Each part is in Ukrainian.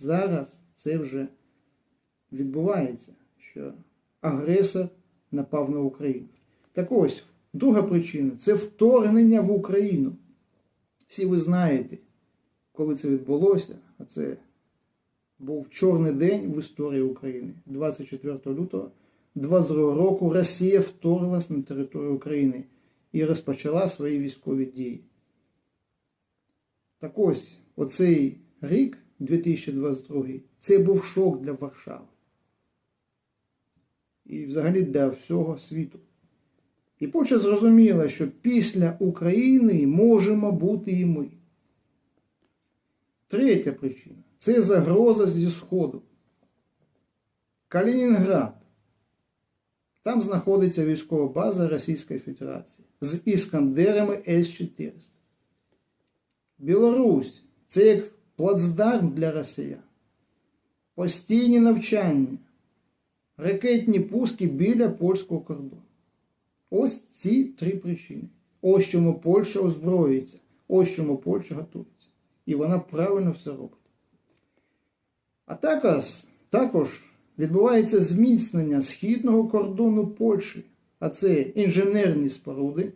Зараз це вже відбувається, що агресор напав на Україну. Так ось, друга причина це вторгнення в Україну. Всі ви знаєте, коли це відбулося, а це був чорний день в історії України. 24 лютого 22 року Росія вторглась на територію України і розпочала свої військові дії. Так ось, оцей рік, 2022, це був шок для Варшави. І взагалі для всього світу. І Польща зрозуміла, що після України можемо бути і ми. Третя причина це загроза зі Сходу. Калінінград. Там знаходиться військова база Російської Федерації з іскандерами С-400. Білорусь це як плацдарм для росіян. Постійні навчання, ракетні пуски біля польського кордону. Ось ці три причини. Ось чому Польща озброюється, ось чому Польща готується. І вона правильно все робить. А також, також відбувається зміцнення східного кордону Польщі, а це інженерні споруди,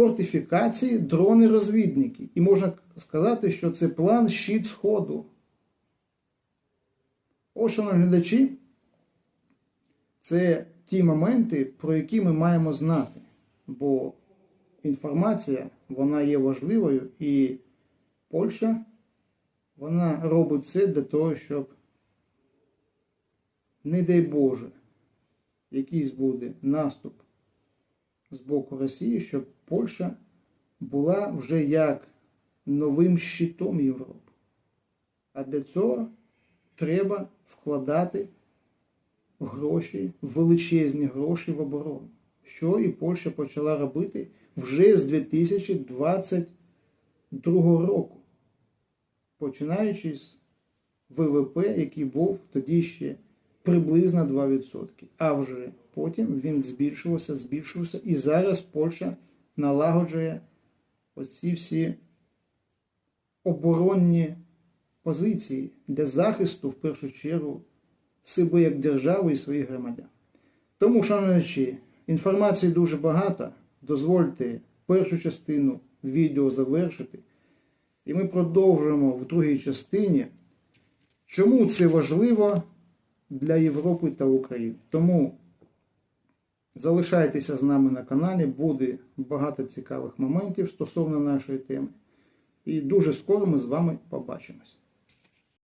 фортифікації, дрони-розвідники. І можна сказати, що це план щит Сходу. Ось, шановні глядачі, це ті моменти, про які ми маємо знати. Бо інформація вона є важливою, і Польща вона робить все для того, щоб, не дай Боже, якийсь буде наступ з боку Росії, щоб Польща була вже як новим щитом Європи. А для цього треба вкладати гроші, величезні гроші в оборону, що і Польща почала робити вже з 2022 року, починаючи з ВВП, який був тоді ще приблизно 2%. А вже потім він збільшувався, збільшувався, і зараз Польща налагоджує оці всі оборонні позиції для захисту, в першу чергу, себе як держави і своїх громадян. Тому, шановні, інформації дуже багато. Дозвольте першу частину відео завершити. І ми продовжуємо в другій частині, чому це важливо для Європи та України. Тому залишайтеся з нами на каналі, буде багато цікавих моментів стосовно нашої теми. І дуже скоро ми з вами побачимось.